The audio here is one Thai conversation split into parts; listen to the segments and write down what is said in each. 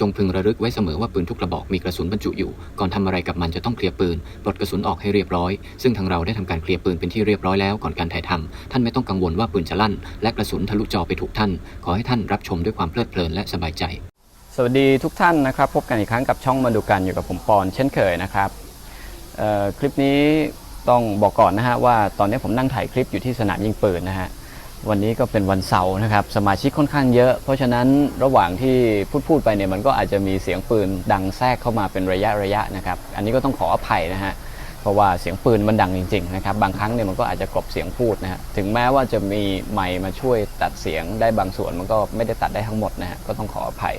จงพึงระลึกไว้เสมอว่าปืนทุกกระบอกมีกระสุนบรรจุอยู่ ก่อนทำอะไรกับมันจะต้องเคลียร์ปืน ปลดกระสุนออกให้เรียบร้อย ซึ่งทางเราได้ทำการเคลียร์ปืนเป็นที่เรียบร้อยแล้วก่อนการถ่ายทำท่านไม่ต้องกังวลว่าปืนจะลั่น และกระสุนทะลุจอไปถูกท่าน ขอให้ท่านรับชมด้วยความเพลิดเพลินและสบายใจ สวัสดีทุกท่านนะครับ พบกันอีกครั้งกับช่องมาดูกันอยู่กับผมปอนเช่นเคยนะครับคลิปนี้ต้องบอกก่อนนะฮะว่าตอนนี้ผมนั่งถ่ายคลิปอยู่ที่สนามยิงปืนนะฮะ วันนี้ก็เป็นวันเสาร์นะครับสมาชิกค่อนข้างเยอะ เพราะฉะนั้นระหว่างที่พูดพูดไปเนี่ยมันก็อาจจะมีเสียงปืนดังแทรกเข้ามาเป็นระยะระยะนะครับอันนี้ก็ต้องขออภัยนะฮะเพราะว่าเสียงปืนมันดังจริงๆนะครับบางครั้งเนี่ยมันก็อาจจะกลบเสียงพูดนะฮะถึงแม้ว่าจะมีไมค์มาช่วยตัดเสียงได้บางส่วนมันก็ไม่ได้ตัดได้ทั้งหมดนะฮะก็ต้องขออภัย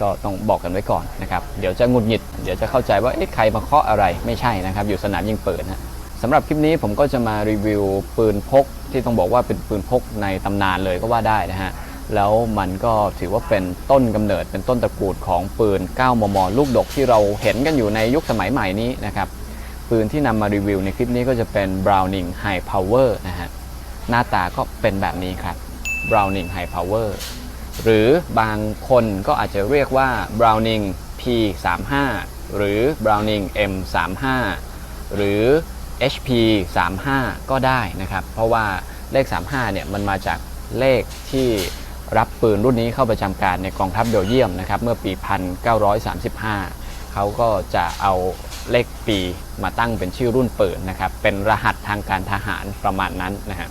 ก็ต้องบอกกันไว้ก่อนนะครับเดี๋ยวจะงุดหงิด เดี๋ยวจะเข้าใจว่าเอ๊ะใครมาเคาะอะไรไม่ใช่นะครับอยู่สนามยิงปืนนะ สำหรับคลิปนี้ผมก็จะมารีวิวปืนพกที่ต้องบอกว่าเป็นปืนพกในตำนานเลยก็ว่าได้นะฮะ แล้วมันก็ถือว่าเป็นต้นกำเนิดเป็นต้นตระกูลของปืน 9 มม ลูกดกที่เราเห็นกันอยู่ในยุคสมัยใหม่นี้นะครับ ปืนที่นำมารีวิวในคลิปนี้ก็จะเป็น Browning High Power นะฮะ หน้าตาก็เป็นแบบนี้ครับ Browning High Power หรือบางคนก็อาจจะเรียกว่า Browning P35 หรือ Browning M35 หรือ HP 35 ก็ได้นะครับ เพราะว่าเลข 35 เนี่ยมันมาจากเลขที่รับปืนรุ่นนี้เข้าประจำการในกองทัพเบลเยียมนะครับ เมื่อปี 1935 เขาก็จะเอาเลขปีมาตั้งเป็นชื่อรุ่นปืนนะครับ เป็นรหัสทางการทหารประมาณนั้นนะฮะ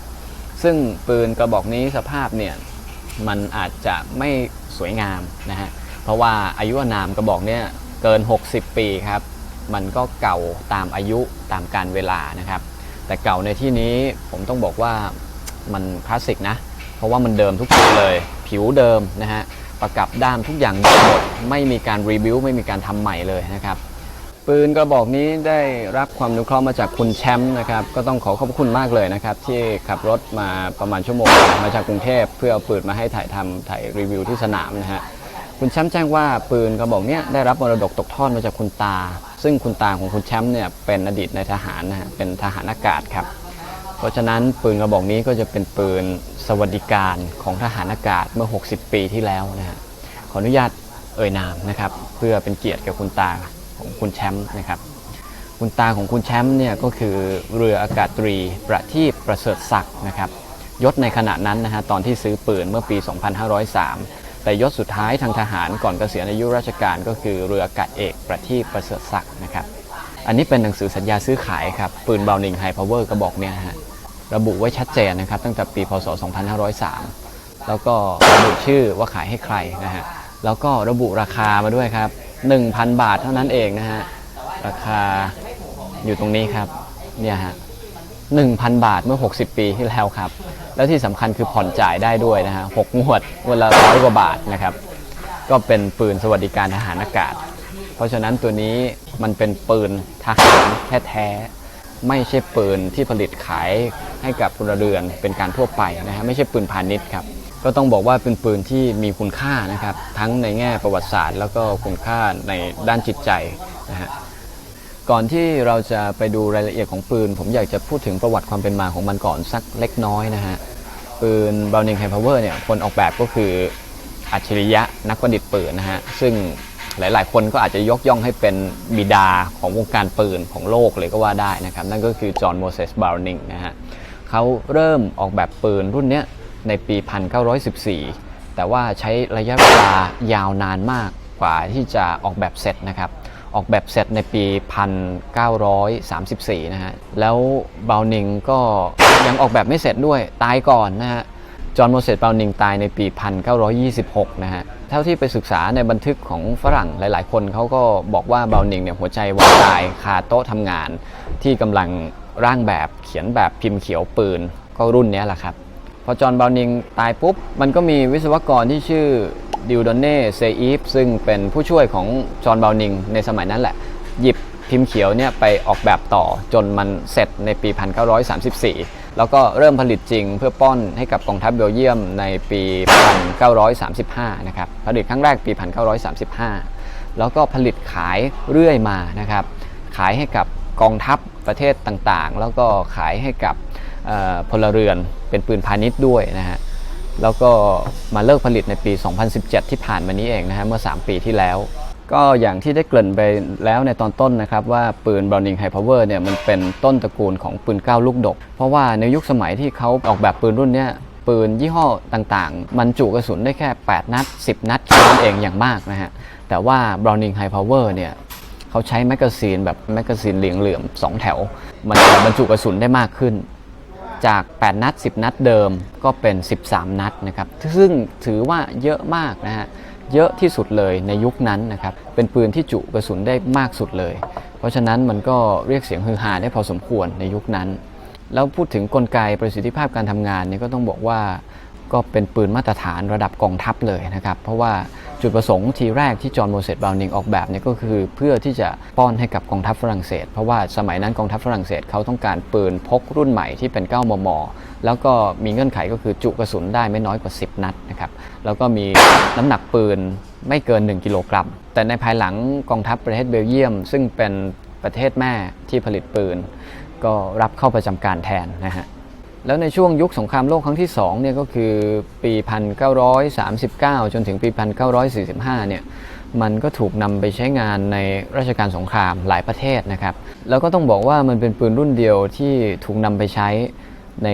ซึ่งปืนกระบอกนี้สภาพเนี่ยมันอาจจะไม่สวยงามนะฮะเพราะว่าอายุอานามกระบอกเนี่ยเกิน 60 ปีครับ มันก็เก่าตามอายุตามการเวลานะครับ แต่เก่าในที่นี้ผมต้องบอกว่ามันคลาสสิกนะ เพราะว่ามันเดิมทุกอย่างเลย ผิวเดิมนะฮะประกับด้ามทุกอย่างเดิมหมดไม่มีการรีบิวไม่มีการทำใหม่เลยนะครับปืนกระบอกนี้ได้รับความนุเคราะห์มาจากคุณแชมป์นะครับก็ต้องขอขอบคุณมากเลยนะครับ ที่ขับรถมาประมาณชั่วโมงมาจากกรุงเทพเพื่อเอาปืนมาให้ถ่ายทำถ่ายรีวิวที่สนามนะฮะคุณแชมป์แจ้งว่าปืนกระบอกนี้ได้รับมรดกตกทอดมาจากคุณตา ซึ่งคุณตาของคุณแชมป์เนี่ยเป็นอดีตในทหารนะฮะเป็นทหารอากาศครับ เพราะฉะนั้นปืนกระบอกนี้ก็จะเป็นปืนสวัสดิการของทหารอากาศเมื่อ 60 ปีที่แล้วนะฮะขออนุญาตเอ่ยนามนะครับ เพื่อเป็นเกียรติกับคุณตาของคุณแชมป์นะครับ คุณตาของคุณแชมป์เนี่ยก็คือเรืออากาศตรีประทีปประเสริฐศักดิ์นะครับยศในขณะนั้นนะฮะตอนที่ซื้อปืนเมื่อปี 2503 แต่ยศสุดท้ายทางทหารก่อนเกษียณอายุราชการก็คือเรืออากาศเอกประทีปประเสริฐศักดิ์นะครับ อันนี้เป็นหนังสือสัญญาซื้อขายครับ ปืนเบลนิงไฮพาวเวอร์กระบอกเนี่ยฮะระบุไว้ชัดเจนนะครับ ตั้งแต่ปีพศ 2503 แล้วก็ระบุชื่อว่าขายให้ใครนะฮะแล้วก็ระบุราคามาด้วยครับ 1,000 บาทเท่านั้นเองนะฮะราคาอยู่ตรงนี้ครับเนี่ยฮะ1,000 บาทเมื่อ 60 ปีที่แล้วครับ แล้วที่สำคัญคือผ่อนจ่ายได้ด้วยนะฮะหกงวดงวันละร้อยกว่าบาทนะครับ ก็เป็นปืนสวัสดิการทหารอากาศ เพราะฉะนั้นตัวนี้มันเป็นปืนทหารแท้ๆไม่ใช่ปืนที่ผลิตขายให้กับพลเรือนเป็นการทั่วไปนะฮะไม่ใช่ปืนพาณิชย์ครับก็ต้องบอกว่าเป็นปืนที่มีคุณค่านะครับ ทั้งในแง่ประวัติศาสตร์ แล้วก็คุณค่าในด้านจิตใจนะฮะ ก่อนที่เราจะไปดูรายละเอียดของปืน ผมอยากจะพูดถึงประวัติความเป็นมาของมันก่อนสักเล็กน้อยนะฮะ ปืน Browning High Power เนี่ยคนออกแบบก็คืออัจฉริยะนักประดิษฐ์ปืนนะฮะ ซึ่งหลายๆ คนก็อาจจะยกย่องให้เป็นบิดาของวงการปืนของโลกเลยก็ว่าได้นะครับ นั่นก็คือจอห์นโมเสสบราวนิงนะฮะเขาเริ่มออกแบบปืนรุ่นนี้ในปี 1914 แต่ว่าใช้ระยะเวลายาวนานมากกว่าที่จะออกแบบเสร็จนะครับ ออกแบบเสร็จในปี 1934 นะฮะ แล้วเบลนิงก็ยังออกแบบไม่เสร็จด้วยตายก่อนนะฮะ จอห์นโมเสสเบลนิงตายในปี 1926 นะฮะ เท่าที่ไปศึกษาในบันทึกของฝรั่งหลาย ๆ คนเขาก็บอกว่าเบลนิงเนี่ยหัวใจวายตายคาโต๊ะทำงาน ที่กำลังร่างแบบเขียนแบบพิมพ์เขียวปืนก็รุ่นนี้แหละครับ พอจอห์นเบราวนิงตายปุ๊บมันก็มีวิศวกรที่ชื่อ ดิวดอนเน่เซอีฟซึ่งเป็นผู้ช่วยของจอห์นบาวนิงในสมัยนั้นแหละ หยิบพิมพ์เขียวเนี่ยไปออกแบบต่อจนมันเสร็จในปี 1934 แล้วก็เริ่มผลิตจริงเพื่อป้อนให้กับกองทัพเบลเยียมในปี 1935 นะครับ ผลิตครั้งแรกปี 1935 แล้วก็ผลิตขายเรื่อยมานะครับ ขายให้กับกองทัพประเทศต่างๆ แล้วก็ขายให้กับพลเรือนเป็นปืนพาณิชย์ด้วยนะฮะ แล้วก็มาเลิกผลิตในปี 2017 ที่ผ่านมานี้เองนะฮะเมื่อ 3 ปีที่แล้ว ก็อย่างที่ได้เกริ่นไปแล้วในตอนต้นนะครับว่าปืน Browning High Power เนี่ยมันเป็นต้นตระกูลของปืน 9 ลูกดก เพราะว่าในยุคสมัยที่เขาออกแบบปืนรุ่นนี้ปืนยี่ห้อต่างๆ มันจุกระสุนได้แค่ 8 นัด 10 นัดแค่นั้นเองอย่างมากนะฮะ แต่ว่า Browning High Power เนี่ยเขาใช้แมกกาซีนแบบแมกกาซีนเหลืองๆสองแถว มันบรรจุกระสุนได้มากขึ้น จาก 8 นัด 10 นัดเดิมก็เป็น 13 นัดนะครับ ซึ่งถือว่าเยอะมากนะฮะ เยอะที่สุดเลยในยุคนั้นนะครับ เป็นปืนที่จุกระสุนได้มากสุดเลย เพราะฉะนั้นมันก็เรียกเสียงฮือฮาได้พอสมควรในยุคนั้น แล้วพูดถึงกลไกประสิทธิภาพการทำงานเนี่ยก็ต้องบอกว่า ก็เป็นปืนมาตรฐานระดับกองทัพเลยนะครับ เพราะว่าจุดประสงค์ทีแรกที่จอห์นโมเสสบราวนิงออกแบบเนี่ยก็คือเพื่อที่จะป้อนให้กับกองทัพฝรั่งเศส เพราะว่าสมัยนั้นกองทัพฝรั่งเศสเขาต้องการปืนพกรุ่นใหม่ที่เป็น 9 มม แล้วก็มีเงื่อนไขก็คือจุกระสุนได้ไม่น้อยกว่า 10 นัดนะครับแล้วก็มีน้ำหนักปืนไม่เกิน 1 กิโลกรัม แต่ในภายหลังกองทัพประเทศเบลเยียม ซึ่งเป็นประเทศแม่ที่ผลิตปืน ก็รับเข้าประจำการแทนนะฮะ แล้วในช่วงยุคสงครามโลกครั้งที่2เนี่ยก็คือปี 1939 จนถึงปี 1945 เนี่ยมันก็ถูกนำไปใช้งานในราชการสงครามหลายประเทศนะครับ แล้วก็ต้องบอกว่ามันเป็นปืนรุ่นเดียวที่ถูกนำไปใช้ใน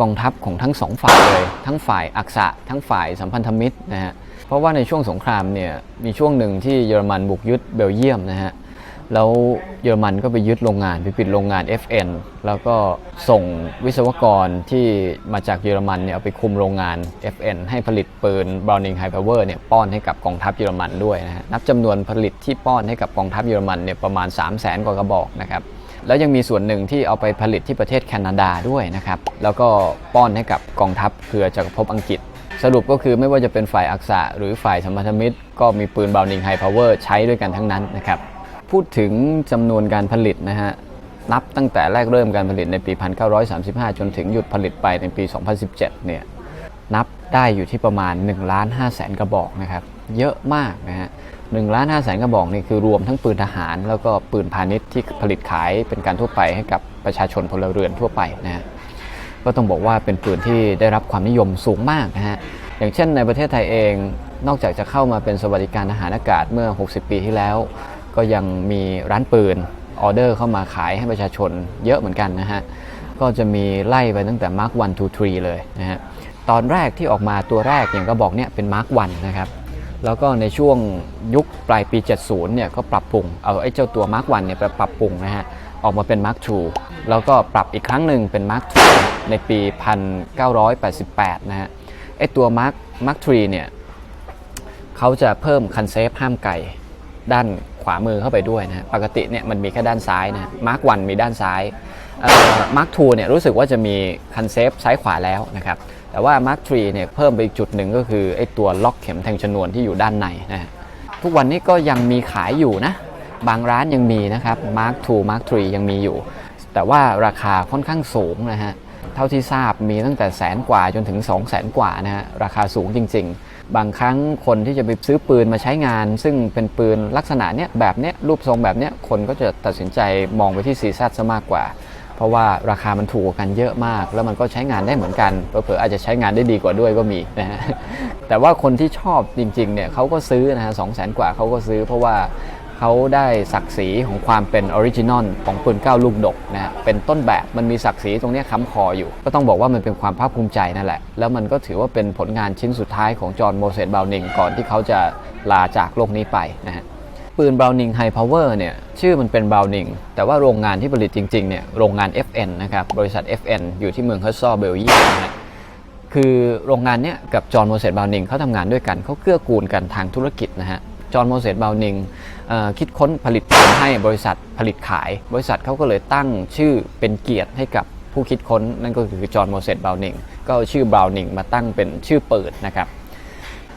กองทัพของทั้งสองฝ่ายเลย ทั้งฝ่ายอักษะ ทั้งฝ่ายสัมพันธมิตรนะฮะเพราะว่าในช่วงสงครามเนี่ยมีช่วงหนึ่งที่เยอรมันบุกยึดเบลเยียมนะฮะ แล้วเยอรมันก็ไปยึดโรงงานไปปิดโรงงาน FN แล้วก็ส่งวิศวกรที่มาจากเยอรมันเนี่ยเอาไปคุมโรงงาน FN ให้ผลิตปืน Browning High Power เนี่ยป้อนให้กับกองทัพเยอรมันด้วยนะฮะนับจำนวนผลิตที่ป้อนให้กับกองทัพเยอรมันเนี่ยประมาณ 3 0 0 0 0 0กว่ากระบอกนะครับแล้วยังมีส่วนหนึ่งที่เอาไปผลิตที่ประเทศแคนาดาด้วยนะครับแล้วก็ป้อนให้กับกองทัพเครือจักรภพอังกฤษสรุปก็คือไม่ว่าจะเป็นฝ่ายอักษะหรือฝ่ายสัมพันธมิตร ก็มีปืน Browning High Power ใช้ด้วยกันทั้งนั้นนะครับ พูดถึงจำนวนการผลิตนะฮะนับตั้งแต่แรกเริ่มการผลิตในปี 1935 จนถึงหยุดผลิตไปในปี 2017 เนี่ยนับได้อยู่ที่ประมาณ1ล้าน5แสนกระบอกนะครับเยอะมากนะฮะ1ล้าน5แสนกระบอกนี่คือรวมทั้งปืนทหาร แล้วก็ปืนพาณิชย์ที่ผลิตขายเป็นการทั่วไปให้กับประชาชนพลเรือนทั่วไปนะฮะก็ต้องบอกว่าเป็นปืนที่ได้รับความนิยมสูงมากนะฮะอย่างเช่นในประเทศไทยเองนอกจากจะเข้ามาเป็นสวัสดิการทหารอากาศเมื่อ 60 ปีที่แล้ว ก็ยังมีร้านปืนออเดอร์เข้ามาขายให้ประชาชนเยอะเหมือนกันนะฮะ ก็จะมีไล่ไปตั้งแต่ Mark 1 2 3 เลยนะฮะ ตอนแรกที่ออกมาตัวแรกอย่างก็บอกเนี่ยเป็น Mark 1 นะครับ แล้วก็ในช่วงยุคปลายปี 70 เนี่ยก็ปรับปรุง เอาไอ้เจ้าตัว Mark 1 เนี่ยไปปรับปรุงนะฮะ ออกมาเป็น Mark 2 แล้วก็ปรับอีกครั้งหนึ่งเป็น Mark 2 ในปี 1988 นะฮะ ไอ้ตัว Mark Mark 3 เนี่ยเขาจะเพิ่มคันเซฟห้ามไกลด้าน ขวามือเข้าไปด้วยนะฮะปกติเนี่ยมันมีแค่ด้านซ้ายนะมาร์กวันมีด้านซ้ายมาร์กทูเนี่ยรู้สึกว่าจะมีคันเซฟซ้ายขวาแล้วนะครับแต่ว่ามาร์กทรีเนี่ยเพิ่มไปอีกจุดหนึ่งก็คือไอ้ตัวล็อกเข็มแทงชนวนที่อยู่ด้านในนะฮะทุกวันนี้ก็ยังมีขายอยู่นะบางร้านยังมีนะครับ Mark 2 Mark 3ยังมีอยู่ แต่ว่าราคาค่อนข้างสูงนะฮะเท่าที่ทราบมีตั้งแต่แสนกว่าจนถึง 2 0 0แสนกว่านะฮะราคาสูงจริง ๆ บางครั้งคนที่จะไปซื้อปืนมาใช้งาน ซึ่งเป็นปืนลักษณะเนี้ยแบบเนี้ยรูปทรงแบบเนี้ยคนก็จะตัดสินใจมองไปที่ซีซัซะมากกว่า เพราะว่าราคามันถูกกันเยอะมาก แล้วมันก็ใช้งานได้เหมือนกันเผลอๆอาจจะใช้งานได้ดีกว่าด้วยก็มีนะฮะแต่ว่าคนที่ชอบจริงๆเนี่ยเขาก็ซื้อนะฮะสองแสนกว่าเขาก็ซื้อเพราะว่า เขาได้ศักดิ์ศรีของความเป็นออริจินอลของปืนเก้าลูกดกนะฮะเป็นต้นแบบมันมีศักดิ์ศรีตรงนี้ค้ำคออยู่ ก็ต้องบอกว่ามันเป็นความภาคภูมิใจนั่นแหละ แล้วมันก็ถือว่าเป็นผลงานชิ้นสุดท้ายของจอห์นโมเสสบราวนิงก่อนที่เขาจะลาจากโลกนี้ไปนะฮะปืน Browning High Power เนี่ยชื่อมันเป็น Browning แต่ว่าโรงงานที่ผลิตจริงๆเนี่ยโรงงาน FN นะครับบริษัท FN อยู่ที่เมืองเฮอร์ซอเบลเยียมนะฮะคือโรงงานเนี้ยกับจอห์นโมเสสบราวนิงเขาทำงานด้วยกันเขาเกื้อกูลกันทางธุรกิจนะฮะ จอห์นโมเสสบราวนิงคิดค้นผลิตปืนให้บริษัทผลิตขาย บริษัทเขาก็เลยตั้งชื่อเป็นเกียรติให้กับผู้คิดค้นนั่นก็คือจอห์นโมเสสบราวนิงก็เอาชื่อบราวนิงมาตั้งเป็นชื่อเปืนนะครับ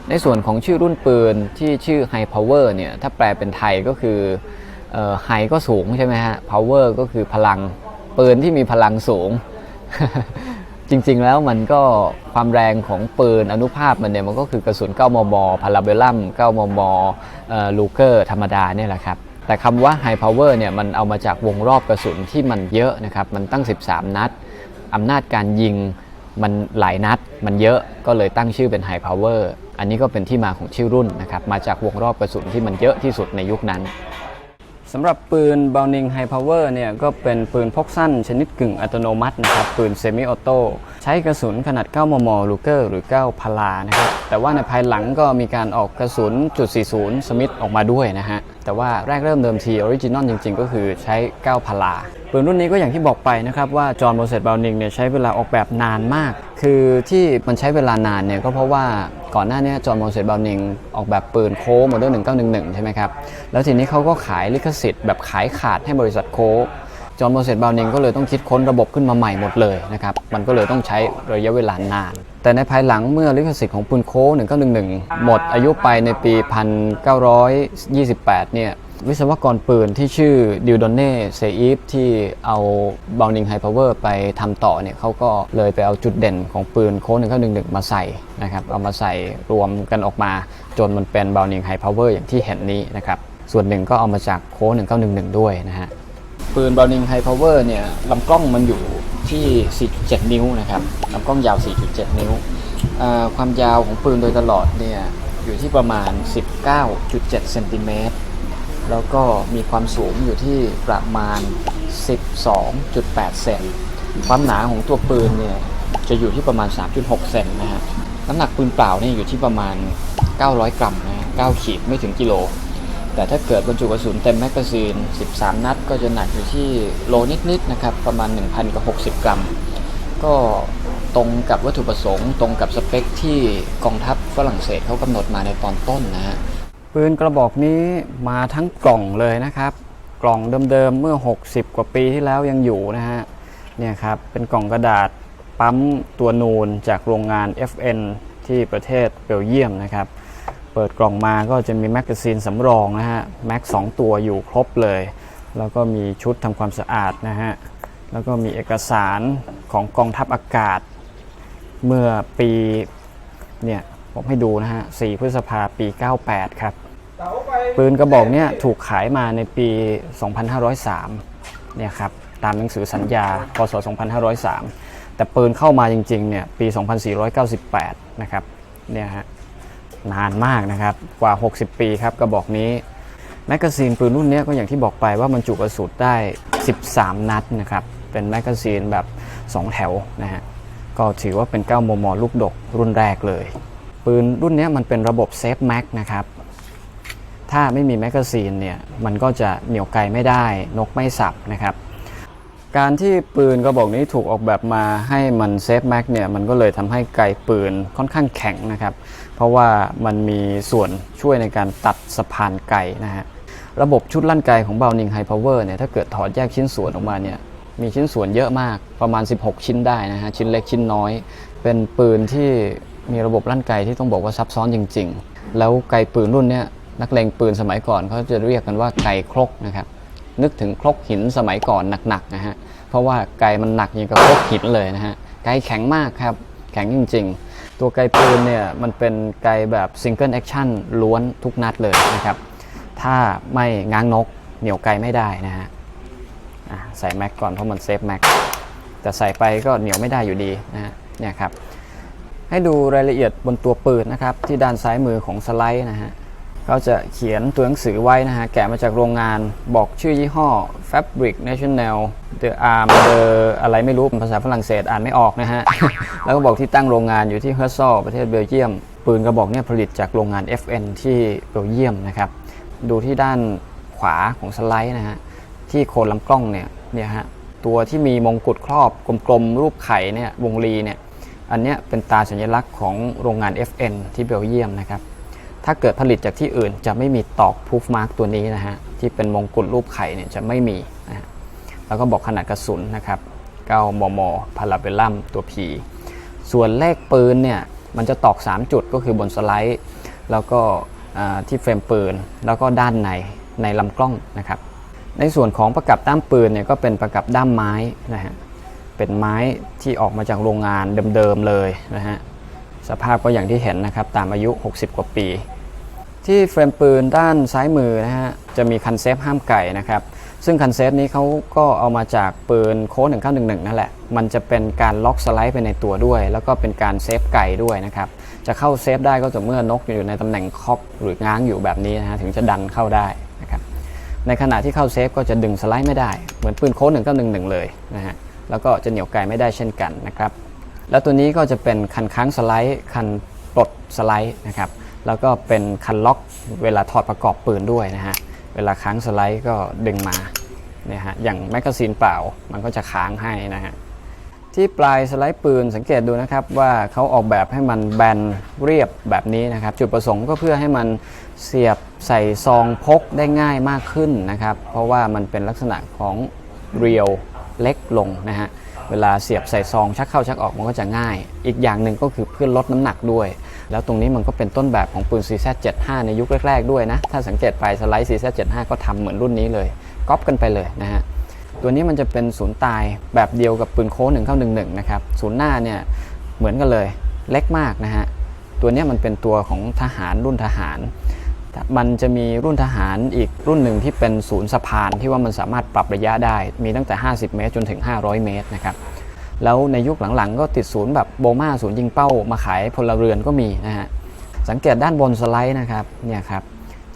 ในส่วนของชื่อรุ่นปืนที่ชื่อ High Power เนี่ยถ้าแปลเป็นไทยก็คือเอ่อ High ก็สูงใช่ไหมฮะ Power ก็คือพลังปืนที่มีพลังสูง จริง ๆ แล้วมันก็ความแรงของปืนอนุภาพมันเนี่ยมันก็คือกระสุน 9 มม พาราเบลลัม 9 มมเอ่อลูเกอร์ธรรมดาเนี่ยแหละครับ แต่คำว่า High Power เนี่ยมันเอามาจากวงรอบกระสุนที่มันเยอะนะครับ มันตั้ง 13 นัดอำนาจการยิงมันหลายนัด มันเยอะก็เลยตั้งชื่อเป็น High Power อันนี้ก็เป็นที่มาของชื่อรุ่นนะครับ มาจากวงรอบกระสุนที่มันเยอะที่สุดในยุคนั้น สำหรับปืน Browning High Power เนี่ยก็เป็นปืนพกสั้นชนิดกึ่งอัตโนมัตินะครับ ปืนเซมิออโต้ใช้กระสุนขนาด 9 มมลูเกอร์หรือ 9 พลานะครับ แต่ว่าในภายหลังก็มีการออกกระสุนจุด40 สมิธออกมาด้วยนะฮะ แต่ว่าแรกเริ่มเดิมทีออริจินอลจริงๆ ก็คือใช้ 9 พลาปืนรุ่นนี้ก็อย่างที่บอกไปนะครับว่าจอห์นโมเสสบราวนิงเนี่ยใช้เวลาออกแบบนานมาก คือที่มันใช้เวลานานเนี่ยก็เพราะว่า ก่อนหน้าเนี้จอห์นโมเสสบราวนิงออกแบบปืนโค้โมเดล1911 ใช่ไหมครับ แล้วทีนี้เขาก็ขายลิขสิทธิ์แบบขายขาดให้บริษัทโค้จอห์นโมเสสบราวนิงก็เลยต้องคิดค้นระบบขึ้นมาใหม่หมดเลยนะครับ มันก็เลยต้องใช้ระยะเวลานาน แต่ในภายหลังเมื่อลิขสิทธิ์ของปืนโค้1911 หมดอายุไปในปี 1928 เนี่ย วิศวกรปืนที่ชื่อดิวดอนเน่เซอีฟที่เอาบ o ลนิงไฮพาวเวอร์ไปทำต่อเนี่ยเขาก็เลยไปเอาจุดเด่นของปืนโค้ด1911มาใส่นะครับเอามาใส่รวมกันออกมาจนมันเป็นบ o ลนิงไฮพาวเวอร์อย่างที่เห็นนี้นะครับส่วนหนึ่งก็เอามาจากโค้ด1911ด้วยนะฮะปืน Browning High Power เนี่ยลำกล้องมันอยู่ที่ 4.7 นิ้วนะครับลำกล้องยาว 4.7 นิ้ว ความยาวของปืนโดยตลอดเนี่ยอยู่ที่ประมาณ 19.7 เซนติเมตร แล้วก็มีความสูงอยู่ที่ประมาณ 12.8 เซน ความหนาของตัวปืนเนี่ยจะอยู่ที่ประมาณ 3.6 เซนนะฮะ น้ำหนักปืนเปล่าเนี่ยอยู่ที่ประมาณ 900 กรัมนะฮะ9 ขีดไม่ถึงกิโล แต่ถ้าเกิดบรรจุกระสุนเต็มแมกกาซีน 13 นัด ก็จะหนักอยู่ที่โลนิดๆนะครับ ประมาณ 1,060 กรัม ก็ตรงกับวัตถุประสงค์ ตรงกับสเปคที่กองทัพฝรั่งเศสเขากำหนดมาในตอนต้นนะฮะ ปืนกระบอกนี้มาทั้งกล่องเลยนะครับ กล่องเดิมๆเมื่อ 60 กว่าปีที่แล้วยังอยู่นะฮะเนี่ยครับเป็นกล่องกระดาษปั๊มตัวนูนจากโรงงาน FN ที่ประเทศเบลเยียมนะครับ เปิดกล่องมาก็จะมีแมกกาซีนสำรองนะฮะแม็กสตัวอยู่ครบเลย แล้วก็มีชุดทำความสะอาดนะฮะแล้วก็มีเอกสารของกองทัพอากาศ เมื่อปีเนี่ยผมให้ดูนะฮะ 4 พฤษภาปี 98 ครับ ปืนกระบอกเนี่ยถูกขายมาในปี 2503 เนี่ยครับตามหนังสือสัญญาพศ 2503 แต่ปืนเข้ามาจริงๆ เนี่ยปี 2498 นะครับ เนี่ยฮะนานมากนะครับ กว่า 60 ปีครับกระบอกนี้ แมกกาซีนปืนรุ่นนี้ก็อย่างที่บอกไปว่ามันจุกระสุนได้ 13 นัดนะครับ เป็นแมกกาซีนแบบ 2 แถวนะฮะ ก็ถือว่าเป็น 9 มม ลูกดกรุ่นแรกเลย ปืนรุ่นนี้มันเป็นระบบเซฟแม็กนะครับ ถ้าไม่มีแมกกาซีนเนี่ยมันก็จะเหนี่ยวไกลไม่ได้นกไม่สับนะครับการที่ปืนกระบอกนี้ถูกออกแบบมาให้มันเซฟแม็กเนี่ยมันก็เลยทำให้ไกปืนค่อนข้างแข็งนะครับ เพราะว่ามันมีส่วนช่วยในการตัดสะพานไกนะฮะระบบชุดลั่นไกของ Browning High Power เนี่ยถ้าเกิดถอดแยกชิ้นส่วนออกมาเนี่ยมีชิ้นส่วนเยอะมากประมาณ 16 ชิ้นได้นะฮะชิ้นเล็กชิ้นน้อย เป็นปืนที่มีระบบลั่นไกที่ต้องบอกว่าซับซ้อนจริง ๆ แล้วไกปืนรุ่นเนี้ย นักเลงปืนสมัยก่อนเขาจะเรียกกันว่าไก่ครกนะครับ นึกถึงครกหินสมัยก่อนหนักๆนะฮะเพราะว่าไก่มันหนักอย่างกับครกหินเลยนะฮะไก่แข็งมากครับแข็งจริง ๆ ตัวไก่ปืนเนี่ยมันเป็นไก่แบบซิงเกิลแอคชั่นล้วนทุกนัดเลยนะครับ ถ้าไม่ง้างนกเหนียวไก่ไม่ได้นะฮะอะใส่แม็กก่อนเพราะมันเซฟแม็กแต่ใส่ไปก็เหนียวไม่ได้อยู่ดีนะฮะเนี่ยครับให้ดูรายละเอียดบนตัวปืนนะครับที่ด้านซ้ายมือของสไลด์นะฮะ ก็จะเขียนตัวหนังสือไว้นะฮะ แกะมาจากโรงงานบอกชื่อยี่ห้อ Fabric National The Arm The อะไรไม่รู้เป็นภาษาฝรั่งเศสอ่านไม่ออกนะฮะ แล้วก็บอกที่ตั้งโรงงานอยู่ที่เฮอร์ซอประเทศเบลเยียม ปืนกระบอกเนี่ยผลิตจากโรงงาน FN ที่เบลเยียมนะครับ ดูที่ด้านขวาของสไลด์นะฮะ ที่โคนลำกล้องเนี่ยเนี่ยฮะตัวที่มีมงกุฎครอบกลมๆรูปไข่เนี่ยวงรีเนี่ยอันเนี้ยเป็นตาสัญลักษณ์ของโรงงาน FN ที่เบลเยียมนะครับ ถ้าเกิดผลิตจากที่อื่นจะไม่มีตอกพูฟมาร์กตัวนี้นะฮะที่เป็นมงกุฎรูปไข่เนี่ยจะไม่มีนะฮะแล้วก็บอกขนาดกระสุนนะครับ 9 มม พาราเบลลัมตัว P ส่วนเลขปืนเนี่ยมันจะตอก 3 จุดก็คือบนสไลด์ แล้วก็ที่เฟรมปืน แล้วก็ด้านในในลำกล้องนะครับ ในส่วนของประกับด้ามปืนเนี่ยก็เป็นประกับด้ามไม้นะฮะเป็นไม้ที่ออกมาจากโรงงานเดิมๆเลยนะฮะสภาพก็อย่างที่เห็นนะครับตามอายุ 60 กว่าปี ที่เฟรมปืนด้านซ้ายมือนะฮะจะมีคันเซฟห้ามไก่นะครับซึ่งคันเซฟนี้เขาก็เอามาจากปืนโค้ด1911 นั่นแหละ มันจะเป็นการล็อกสไลด์ไปในตัวด้วย แล้วก็เป็นการเซฟไก่ด้วยนะครับ จะเข้าเซฟได้ก็ต่อเมื่อนกอยู่ในตำแหน่งคอกหรือง้างอยู่แบบนี้นะฮะถึงจะดันเข้าได้นะครับ ในขณะที่เข้าเซฟก็จะดึงสไลด์ไม่ได้ เหมือนปืนโค้ด1911 เลยนะฮะ แล้วก็จะเหนี่ยวไกไม่ได้เช่นกันนะครับ แล้วตัวนี้ก็จะเป็นคันค้างสไลด์ คันปลดสไลด์นะครับ แล้วก็เป็นคันล็อกเวลาถอดประกอบปืนด้วยนะฮะ เวลาค้างสไลด์ก็ดึงมาเนี่ยฮะ อย่างแมกกาซีนเปล่ามันก็จะค้างให้นะฮะ ที่ปลายสไลด์ปืนสังเกตดูนะครับว่าเขาออกแบบให้มันแบนเรียบแบบนี้นะครับ จุดประสงค์ก็เพื่อให้มันเสียบใส่ซองพกได้ง่ายมากขึ้นนะครับ เพราะว่ามันเป็นลักษณะของเรียวเล็กลงนะฮะ เวลาเสียบใส่ซองชักเข้าชักออกมันก็จะง่าย อีกอย่างหนึ่งก็คือเพื่อลดน้ำหนักด้วย แล้วตรงนี้มันก็เป็นต้นแบบของปืน CZ75 ในยุคแรก ๆ ด้วยนะ ถ้าสังเกตไปสไลด์ CZ75 ก็ทำเหมือนรุ่นนี้เลยก๊อปกันไปเลยนะฮะตัวนี้มันจะเป็นศูนย์ตายแบบเดียวกับปืนโค้ด1911นะครับศูนย์หน้าเนี่ยเหมือนกันเลยเล็กมากนะฮะตัวนี้มันเป็นตัวของทหารรุ่นทหาร มันจะมีรุ่นทหารอีกรุ่นหนึ่งที่เป็นศูนย์สะพานที่ว่ามันสามารถปรับระยะได้ มีตั้งแต่ 50 เมตรจนถึง 500 เมตรนะครับ แล้วในยุคหลังๆ ก็ติดศูนย์แบบโบมาศูนย์ยิงเป้ามาขายพลเรือนก็มีนะฮะสังเกตด้านบนสไลด์นะครับเนี่ยครับ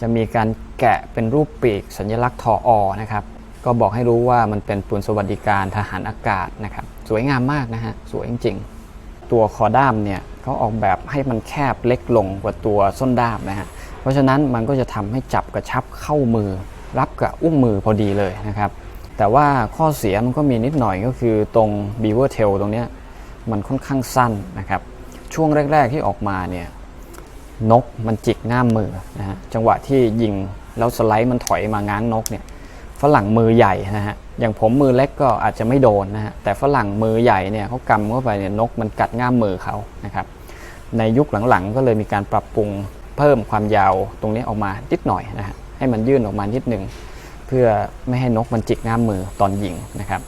จะมีการแกะเป็นรูปปีกสัญลักษณ์ทออนะครับก็บอกให้รู้ว่ามันเป็นปืนสวัสดิการทหารอากาศนะครับสวยงามมากนะฮะสวยจริง ๆ ตัวคอด้ามเนี่ยเขาออกแบบให้มันแคบเล็กลงกว่าตัวส้นด้ามนะฮะเพราะฉะนั้นมันก็จะทำให้จับกระชับเข้ามือ รับกับอุ้งมือพอดีเลยนะครับ แต่ว่าข้อเสียมันก็มีนิดหน่อยก็คือตรง beaver tail ตรงเนี้ยมันค่อนข้างสั้นนะครับ ช่วงแรก ๆที่ออกมาเนี่ยนกมันจิกง่ามมือนะฮะจังหวะที่ยิงแล้วสไลด์มันถอยมาง้างนกเนี่ยฝรั่งมือใหญ่นะฮะอย่างผมมือเล็กก็อาจจะไม่โดนนะฮะแต่ฝรั่งมือใหญ่เนี่ยเขากำเข้าไปเนี่ยนกมันกัดง่ามมือเขานะครับในยุคหลังๆ ก็เลยมีการปรับปรุงเพิ่มความยาวตรงนี้ออกมานิดหน่อยนะฮะให้มันยื่นออกมานิดหนึ่ง เพื่อไม่ให้นกมันจิกง่ามมือตอนยิงนะครับ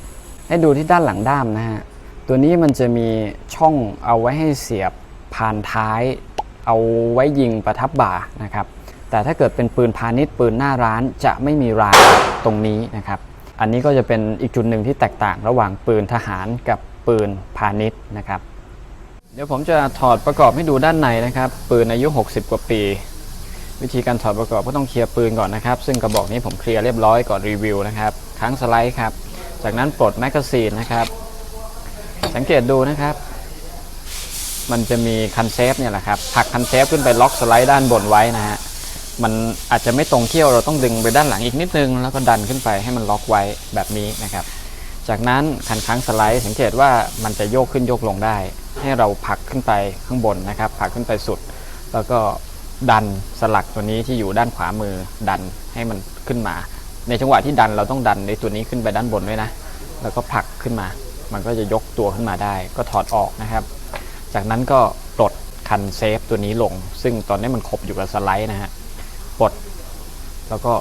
ให้ดูที่ด้านหลังด้ามนะฮะตัวนี้มันจะมีช่องเอาไว้ให้เสียบผ่านท้าย เอาไว้ยิงประทับบ่านะครับ แต่ถ้าเกิดเป็นปืนพาณิชย์ปืนหน้าร้านจะไม่มีรางตรงนี้นะครับ อันนี้ก็จะเป็นอีกจุดหนึ่งที่แตกต่างระหว่างปืนทหารกับปืนพาณิชย์นะครับ เดี๋ยวผมจะถอดประกอบให้ดูด้านในนะครับ ปืนอายุ 60 กว่าปี วิธีการถอดประกอบก็ต้องเคลียร์ปืนก่อนนะครับ ซึ่งกระบอกนี้ผมเคลียร์เรียบร้อยก่อนรีวิวนะครับค้างสไลด์ครับ จากนั้นปลดแมกกาซีนนะครับ สังเกตดูนะครับ มันจะมีคันเซฟเนี่ยแหละครับผลักคันเซฟขึ้นไปล็อกสไลด์ด้านบนไว้นะฮะมันอาจจะไม่ตรงเขี้ยวเราต้องดึงไปด้านหลังอีกนิดนึง แล้วก็ดันขึ้นไปให้มันล็อกไว้แบบนี้นะครับ จากนั้นคันค้างสไลด์สังเกตว่ามันจะโยกขึ้นโยกลงได้ ให้เราผลักขึ้นไปข้างบนนะครับผลักขึ้นไปสุด แล้วก็ ดันสลักตัวนี้ที่อยู่ด้านขวามือดันให้มันขึ้นมา ในจังหวะที่ดันเราต้องดันในตัวนี้ขึ้นไปด้านบนด้วยนะ แล้วก็ผลักขึ้นมา มันก็จะยกตัวขึ้นมาได้ ก็ถอดออกนะครับ จากนั้นก็ปลดคันเซฟตัวนี้ลง ซึ่งตอนนี้มันขบอยู่กับสไลด์นะฮะปลดแล้วก็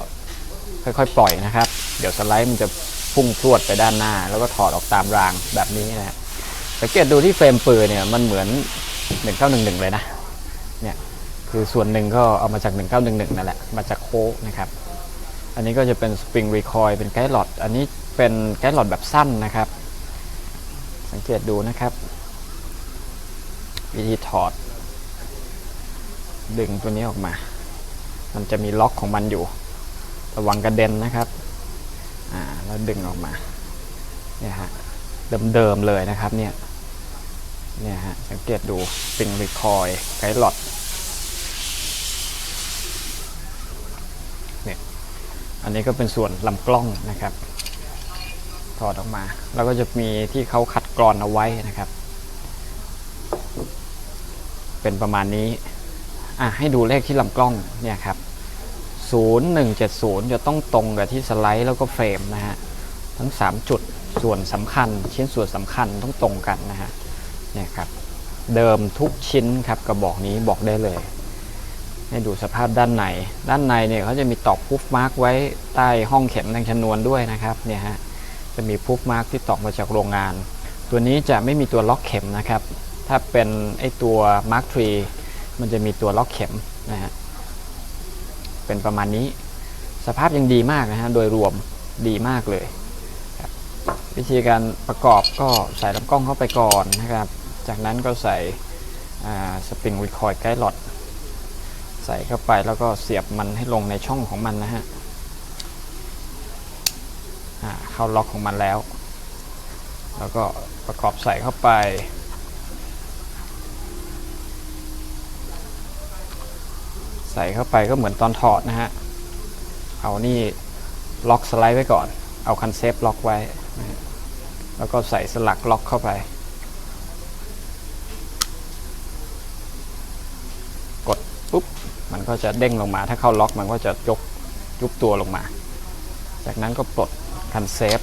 ค่อยๆ ปล่อยนะครับ เดี๋ยวสไลด์มันจะพุ่งพรวดไปด้านหน้า แล้วก็ถอดออกตามรางแบบนี้นะฮะสังเกตดูที่เฟรมปืนเนี่ยมันเหมือน1911เลยนะเนี่ย คือส่วนหนึ่งก็เอามาจาก 1911 นั่นแหละ มาจากโค้กนะครับ อันนี้ก็จะเป็นสปริงรีคอยเป็นไกด์หลอด อันนี้เป็นไกด์หลอดแบบสั้นนะครับ สังเกตดูนะครับ วิธีถอด ดึงตัวนี้ออกมา มันจะมีล็อกของมันอยู่ ระวังกระเด็นนะครับ อ่า แล้วดึงออกมา เนี่ยฮะ เดิมๆเลยนะครับเนี่ย เนี่ยฮะ สังเกตดูสปริงรีคอยไกด์หลอด เนี่ย อั นนี้ก็เป็นส่วนลำกล้องนะครับ ถอดออกมา แล้วก็จะมีที่เขาขัดกรอนเอาไว้นะครับ เป็นประมาณนี้อะให้ดูเลขที่ลำกล้องเนี่ยครับ0170 จะต้องตรงกับที่สไลด์แล้วก็เฟรมนะฮะทั้ง 3 จุดส่วนสำคัญ ชิ้นส่วนสำคัญต้องตรงกันนะฮะเนี่ยครับเดิมทุกชิ้นครับกระบอกนี้บอกได้เลย ให้ดูสภาพด้านใน ด้านในเนี่ยเขาจะมีตอกพุฟมาร์กไว้ใต้ห้องเข็มแทงชนวนด้วยนะครับเนี่ยฮะจะมีพุฟมาร์กที่ตอกมาจากโรงงาน ตัวนี้จะไม่มีตัวล็อกเข็มนะครับ ถ้าเป็นไอตัว Mark III มันจะมีตัวล็อกเข็มนะฮะเป็นประมาณนี้ สภาพยังดีมากนะฮะโดยรวมดีมากเลยวิธีการประกอบก็ใส่ลำกล้องเข้าไปก่อนนะครับ จากนั้นก็ใส่สปริงรีคอยไกด์หลอด ใส่เข้าไปแล้วก็เสียบมันให้ลงในช่องของมันนะฮะเข้าล็อกของมันแล้ว แล้วก็ประกอบใส่เข้าไป ใส่เข้าไปก็เหมือนตอนถอดนะฮะ เอานี่ล็อกสไลด์ไว้ก่อน เอาคันเซฟล็อกไว้ แล้วก็ใส่สลักล็อกเข้าไป กดปุ๊บ มัน ก็จะเด้งลงมา ถ้าเข้าล็อกมันก็จะยกยุบตัวลงมา จากนั้นก็ปลดคันเซฟ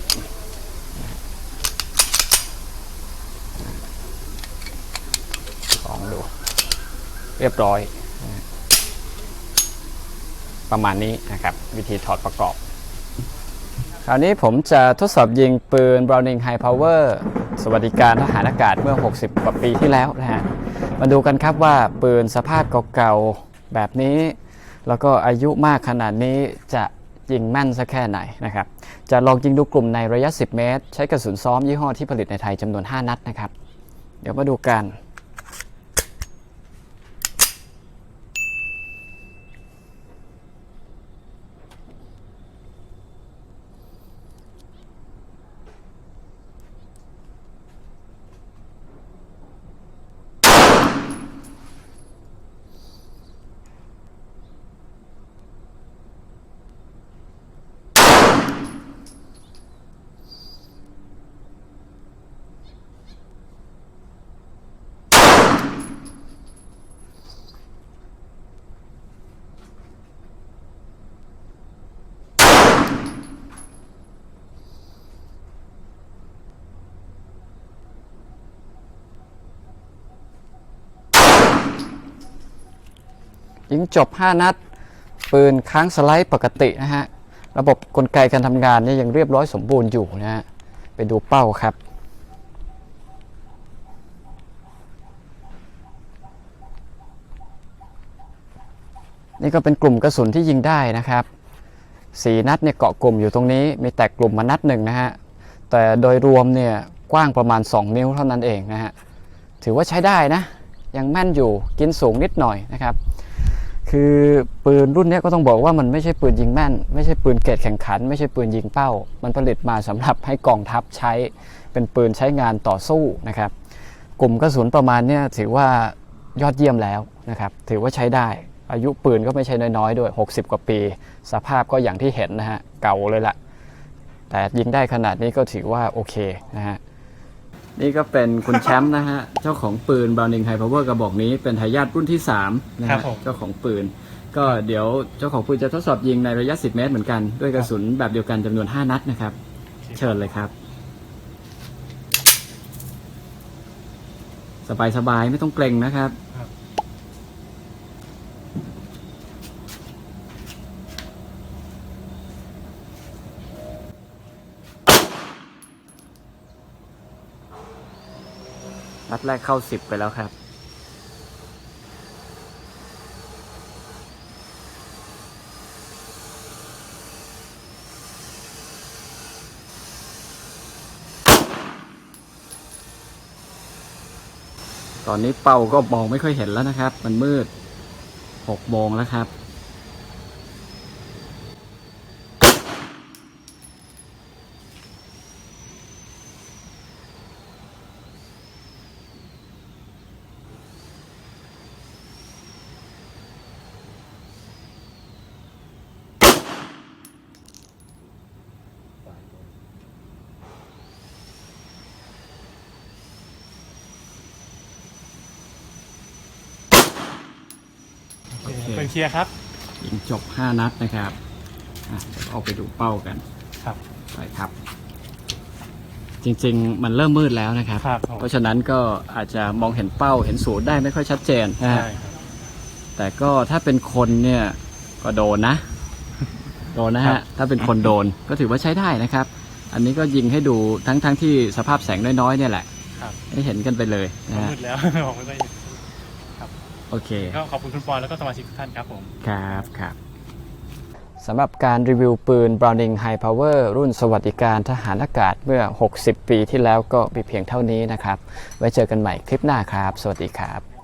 ลองดู เรียบร้อย ประมาณนี้นะครับ วิธีถอดประกอบ คราวนี้ผมจะทดสอบยิงปืน Browning High Power สวัสดิการทหารอากาศเมื่อ 60 กว่าปีที่แล้วนะฮะ มาดูกันครับว่าปืนสภาพเก่าๆ แบบนี้ แล้วก็อายุมากขนาดนี้จะยิงแม่นสักแค่ไหนนะครับ จะลองยิงดูกลุ่มในระยะ 10 เมตร ใช้กระสุนซ้อมยี่ห้อที่ผลิตในไทยจำนวน 5 นัดนะครับ เดี๋ยวมาดูกัน ยิงจบ 5 นัด ปืนค้างสไลด์ปกตินะฮะ ระบบกลไกการทำงานเนี่ยยังเรียบร้อยสมบูรณ์อยู่นะฮะ ไปดูเป้าครับนี่ก็เป็นกลุ่มกระสุนที่ยิงได้นะครับสีนัดเนี่ยเกาะกลุ่มอยู่ตรงนี้ มีแตกกลุ่มมานัดหนึ่งนะฮะ แต่โดยรวมเนี่ยกว้างประมาณ 2 นิ้วเท่านั้นเองนะฮะ ถือว่าใช้ได้นะ ยังแม่นอยู่ กินสูงนิดหน่อยนะครับ คือปืนรุ่นนี้ก็ต้องบอกว่ามันไม่ใช่ปืนยิงแม่น ไม่ใช่ปืนเกรดแข่งขัน ไม่ใช่ปืนยิงเป้า มันผลิตมาสำหรับให้กองทัพใช้ เป็นปืนใช้งานต่อสู้นะครับ กลุ่มกระสุนประมาณนี้ถือว่ายอดเยี่ยมแล้วนะครับ ถือว่าใช้ได้ อายุปืนก็ไม่ใช่น้อยๆด้วย 60 กว่าปี สภาพก็อย่างที่เห็นนะฮะ เก่าเลยละแต่ยิงได้ขนาดนี้ก็ถือว่าโอเคนะฮะ นี่ก็เป็นคุณแชมป์นะฮะ เจ้าของปืน Browning High Power กระบอกนี้เป็นทายาทรุ่นที่3นะครัฮะบผม เจ้าของปืน ก็เดี๋ยวเจ้าของปืนจะทดสอบยิงในระยะ 10 เมตรเหมือนกัน ด้วยกระสุนแบบเดียวกันจำนวน 5 นัดนะครับ เชิญเลยครับ สบายๆ ไม่ต้องเกรงนะครับ นัดแรกเข้า10ไปแล้วครับ ตอนนี้เป้าก็มองไม่ค่อยเห็นแล้วนะครับ มันมืด6โมงแล้วครับ เคเป็นเคลียร์ครับ ยิงจบ5นัดนะครับอะเดี๋ยวเอาไปดูเป้ากันครับ ไปครับ จริงๆ มันเริ่มมืดแล้วนะครับ ครับผม เพราะฉะนั้นก็อาจจะมองเห็นเป้าเห็นศูนย์ได้ไม่ค่อยชัดเจนนะฮะใช่ครับ แต่ก็ถ้าเป็นคนเนี่ยก็โดนนะ โดนนะครัฮะบ ถ้าเป็นคนโดนก็ถือว่าใช้ได้นะครับ อันนี้ก็ยิงให้ดูทั้งๆทที่สภาพแสงน้อยๆเนี่ยแหละครับให้เห็นกันไปเลยนะก็ฮะมืดแล้ว มองไม่ค่อยเห็น โอเค ก็ขอบคุณคุณปอนแล้วก็สมาชิกทุกท่านครับผม ครับครับสำหรับการรีวิวปืน Browning High Power รุ่นสวัสดิการทหารอากาศเมื่อ 60 ปีที่แล้วก็มีเพียงเท่านี้นะครับ ไว้เจอกันใหม่คลิปหน้าครับ สวัสดีครับ